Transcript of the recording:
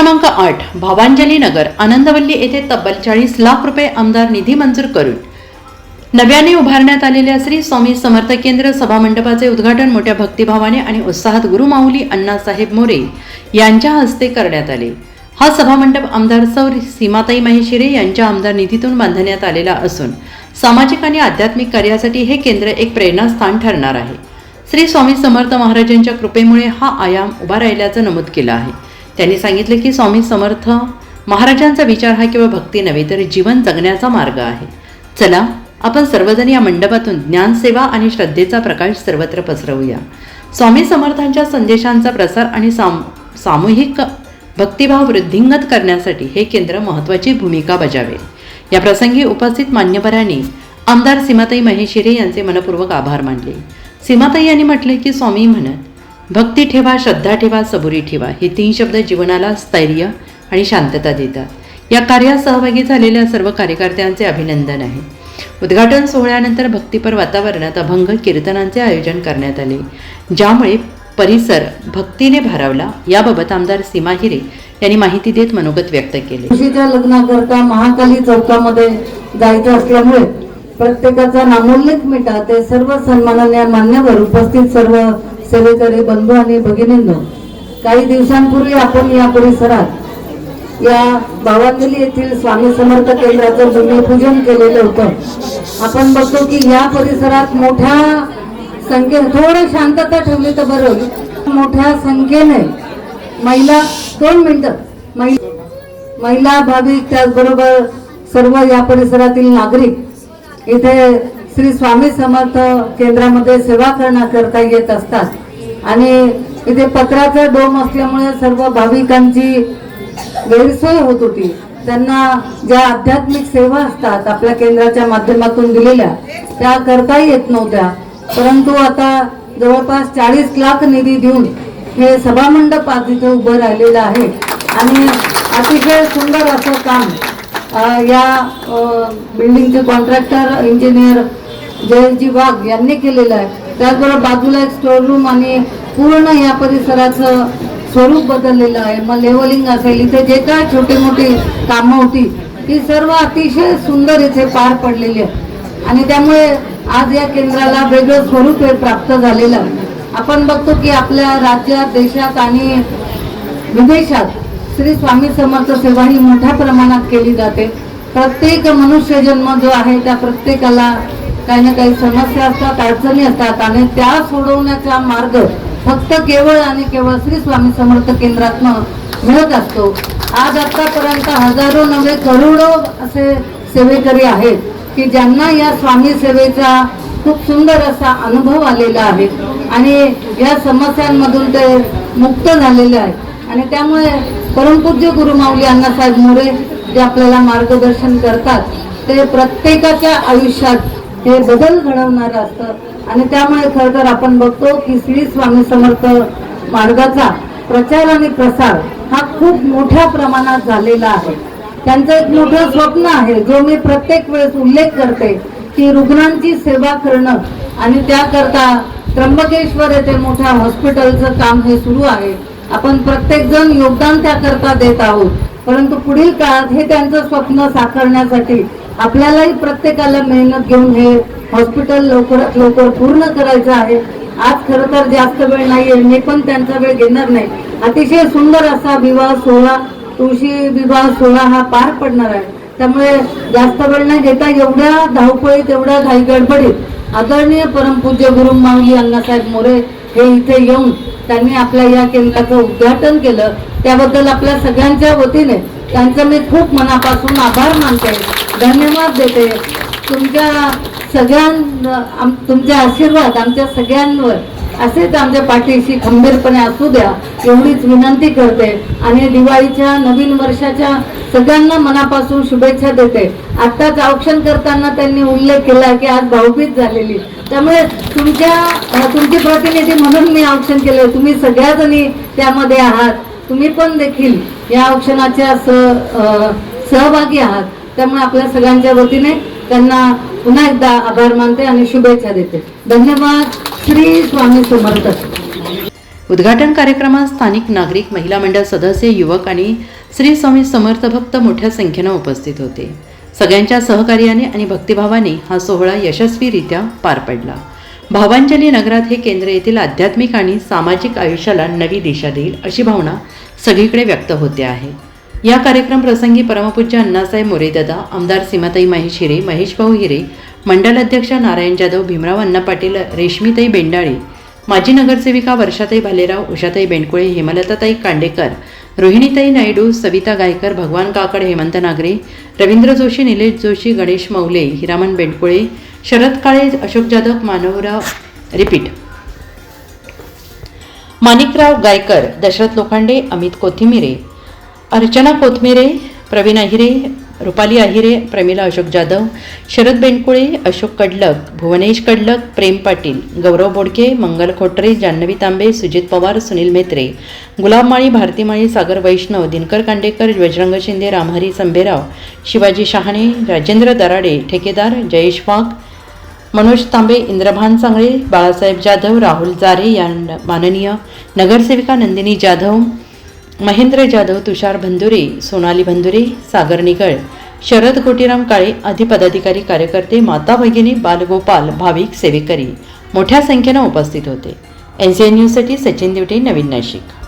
क्रमांक आठ भावांजली नगर आनंदवल्ली येथे तब्बल चाळीस लाख रुपये आमदार निधी मंजूर करून. नव्याने उभारण्यात आलेल्या श्री स्वामी समर्थ केंद्र सभामंडपाचे उद्घाटन मोठ्या भक्तिभावाने आणि उत्साहात गुरुमाऊली अण्णासाहेब मोरे यांच्या हस्ते करण्यात आले. हा सभामंडप आमदार सौ सीमाताई महेशिरे यांच्या आमदार निधीतून बांधण्यात आलेला असून सामाजिक आणि आध्यात्मिक कार्यासाठी हे केंद्र एक प्रेरणास्थान ठरणार आहे. श्री स्वामी समर्थ महाराजांच्या कृपेमुळे हा आयाम उभा राहिल्याचं नमूद केलं आहे. त्यांनी सांगितले की स्वामी समर्थ महाराजांचा विचार हा केवळ भक्ती नव्हे तर जीवन जगण्याचा मार्ग आहे. चला आपण सर्वजण या मंडपातून ज्ञानसेवा आणि श्रद्धेचा प्रकाश सर्वत्र पसरवूया. स्वामी समर्थांच्या संदेशांचा प्रसार आणि साम सामूहिक भक्तिभाव वृद्धिंगत करण्यासाठी हे केंद्र महत्त्वाची भूमिका बजावेल या प्रसंगी उपस्थित मान्यवरांनी आमदार सीमाताई महेशिरे यांचे मनपूर्वक आभार मानले. सीमाताई यांनी म्हटले की स्वामी म्हणत भक्ती ठेवा श्रद्धा ठेवा सबुरी ठेवा. हे तीन शब्द जीवनाला स्थैर्य आणि शांतता देतात. या कार्यात सहभागी झालेल्या सर्व कार्यकर्त्यांचे अभिनंदन आहे. उद्घाटन सोहळ्यानंतर भक्तिपर वातावरणात अभंग कीर्तनांचे आयोजन करण्यात आले. ज्यामुळे परिसर भक्तीने भारावला. याबाबत आमदार सीमा हिरे यांनी माहिती देत मनोगत व्यक्त केले. खुशीच्या लग्नाकरता महाकाली चौकामध्ये जायचं असल्यामुळे प्रत्येकाचा नामोल्लेख मिटा ते सर्व सन्माननीय मान्यवर उपस्थित सर्व सेवेकरी बंधू आणि भगिनींनो काही दिवसांपूर्वी आपण या परिसरात या बावांजली येथील स्वामी समर्थ केंद्राचं भूमिपूजन केलेलं होतं. आपण बघतो की या परिसरात मोठ्या संख्ये थोडं शांतता ठेवली तर बरं मोठ्या संख्येने महिला दोन मिनिटं महिला महिला भाविक त्याचबरोबर सर्व या परिसरातील नागरिक इथे श्री स्वामी समर्थ केंद्रामध्ये सेवा करण्याकरता येत असतात. आणि इथे पत्राचं डोम असल्यामुळे सर्व भाविकांची गैरसोय होत होती. त्यांना ज्या आध्यात्मिक सेवा असतात आपल्या केंद्राच्या माध्यमातून दिलेल्या त्या करता येत नव्हत्या. परंतु आता जवळपास चाळीस लाख निधी देऊन हे सभामंडप आज इथे उभं राहिलेलं आहे. आणि अतिशय सुंदर असं काम या बिल्डिंगचे कॉन्ट्रॅक्टर इंजिनियर जयजी वाघ यांनी केलेलं आहे. त्याचबरोबर बाजूला एक स्टोर रूम आणि पूर्ण या परिसराचं स्वरूप बदललेलं आहे. मग लेवलिंग असेल इथे जे काय छोटी मोठी कामं होती ती सर्व अतिशय सुंदर इथे पार पडलेली आहे आणि त्यामुळे आज या केंद्राला वेगळं स्वरूप हे प्राप्त झालेलं आहे. आपण बघतो की आपल्या राज्यात देशात आणि विदेशात श्री स्वामी समर्थ सेवा ही मोठ्या प्रमाणात केली जाते. प्रत्येक मनुष्य जन्म जो आहे त्या प्रत्येकाला काही ना काही समस्या असतात अडचणी असतात आणि त्या सोडवण्याचा मार्ग फक्त केवळ आणि केवळ श्री स्वामी समर्थ केंद्रातनं मिळत असतो. आज आतापर्यंत हजारो नव्हे करोडो असे सेवेकरी आहेत की ज्यांना या स्वामी सेवेचा खूप सुंदर असा अनुभव आलेला आहे. आणि या समस्यांमधून ते मुक्त झालेले आहेत. आणि त्यामुळे परमपूज्य गुरुमाऊली अण्णासाहेब मोरे जे आपल्याला मार्गदर्शन करतात ते प्रत्येकाच्या आयुष्यात हे बदल घडवणारं असतं. आणि त्यामुळे खरं तर आपण बघतो की श्री स्वामी समर्थ मार्गाचा प्रचार आणि प्रसार हा खूप मोठ्या प्रमाणात झालेला आहे. त्यांचं एक मोठं स्वप्न आहे जो मी प्रत्येक वेळेस उल्लेख करते की रुग्णांची सेवा करणं. आणि त्याकरता त्र्यंबकेश्वर येथे मोठ्या हॉस्पिटलचं काम हे सुरू आहे. आपण प्रत्येक जण योगदान त्याकरता देत आहोत. परंतु पुढील काळात हे त्यांचं स्वप्न साकारण्यासाठी आपल्यालाही प्रत्येकाला मेहनत घेऊन हे हॉस्पिटल लवकरात लवकर पूर्ण करायचं आहे. आज खरं तर जास्त वेळ नाहीये. मी पण त्यांचा वेळ घेणार नाही. अतिशय सुंदर असा विवाह सोहळा तुळशी विवाह सोहळा हा पार पडणार आहे. त्यामुळे जास्त वेळ नाही घेता एवढ्या धावपळीत एवढ्या घाई गडबडीत आदरणीय परमपूज्य गुरु माऊली अण्णासाहेब मोरे हे इथे येऊन त्यांनी आपल्या या केंद्राचं उद्घाटन केलं. त्याबद्दल आपल्या सगळ्यांच्या वतीने त्यांचं मी खूप मनापासून आभार मानते. धन्यवाद देते. तुमच्या सगळ्यां आम- तुमचे आशीर्वाद आमच्या सगळ्यांवर असेच आमच्या पाठीशी खंबीरपणे असू द्या एवढीच विनंती करते आणि दिवाळीच्या नवीन वर्षाच्या सगळ्यांना मनापासून शुभेच्छा देते. आत्ताच औक्षण करताना त्यांनी उल्लेख केला की आज भाऊबीज झालेली. त्यामुळे तुमच्या तुमची तुमचे प्रतिनिधी म्हणून मी औक्षण केले तुम्ही सगळ्याजणी त्यामध्ये आहात. तुम्ही पण देखील या औक्षणाच्या सहभागी आहात. त्यामुळे आपल्या सगळ्यांच्या वतीने त्यांना पुन्हा एकदा आभार मानते आणि शुभेच्छा देते. धन्यवाद. श्री स्वामी समर्थ. उद्घाटन कार्यक्रमात स्थानिक नागरिक महिला मंडळ सदस्य युवक आणि श्री स्वामी समर्थ भक्त मोठ्या संख्येनं उपस्थित होते. सगळ्यांच्या सहकार्याने आणि भक्तिभावाने हा सोहळा यशस्वीरित्या पार पडला. भावांजली नगरात हे केंद्र येथील आध्यात्मिक आणि सामाजिक आयुष्याला नवी दिशा देईल अशी भावना सगळीकडे व्यक्त होते आहे. या कार्यक्रम प्रसंगी परमपूज्य अण्णासाहेब मोरेदादा आमदार सीमाताई महेश हिरे महेश भाऊ हिरे मंडल अध्यक्ष नारायण जाधव भीमराव अण्णा पाटील रेशमीताई बेंडाळे माजी नगरसेविका वर्षाताई भालेराव उषाताई बेंडकुळे हेमलताताई कांडेकर रोहिणीताई नायडू सविता गायकर भगवान काकड हेमंत नागरे रवींद्र जोशी निलेश जोशी गणेश मौले हिरामन बेंडकुळे शरद काळे अशोक जाधव मानवराव रिपीट. माणिकराव गायकर दशरथ लोखंडे अमित कोथिमिरे अर्चना कोथमिरे प्रवीण अहिरे रुपाली अहिरे प्रमिला अशोक जाधव शरद बेंडकुळे अशोक कडलक भुवनेश कडलक प्रेम पाटील गौरव बोडके मंगल खोटरे जान्हवी तांबे सुजित पवार सुनील मेत्रे. गुलाब माळी भारती माळी सागर वैष्णव दिनकर कांडेकर बजरंग शिंदे रामहरी संभेराव शिवाजी शहाणे राजेंद्र दराडे ठेकेदार जयेश वाघ मनोज तांबे इंद्रभान सांगळे बाळासाहेब जाधव राहुल जारे या माननीय नगरसेविका नंदिनी जाधव महेंद्र जाधव तुषार भंदुरे सोनाली भंदुरे सागर निगळ शरद कोटीराम काळे आदी पदाधिकारी कार्यकर्ते माता भगिनी बालगोपाल भाविक सेवेकरी मोठ्या संख्येनं उपस्थित होते. एन सी एन न्यूजसाठी सचिन दिवटे नवीन नाशिक.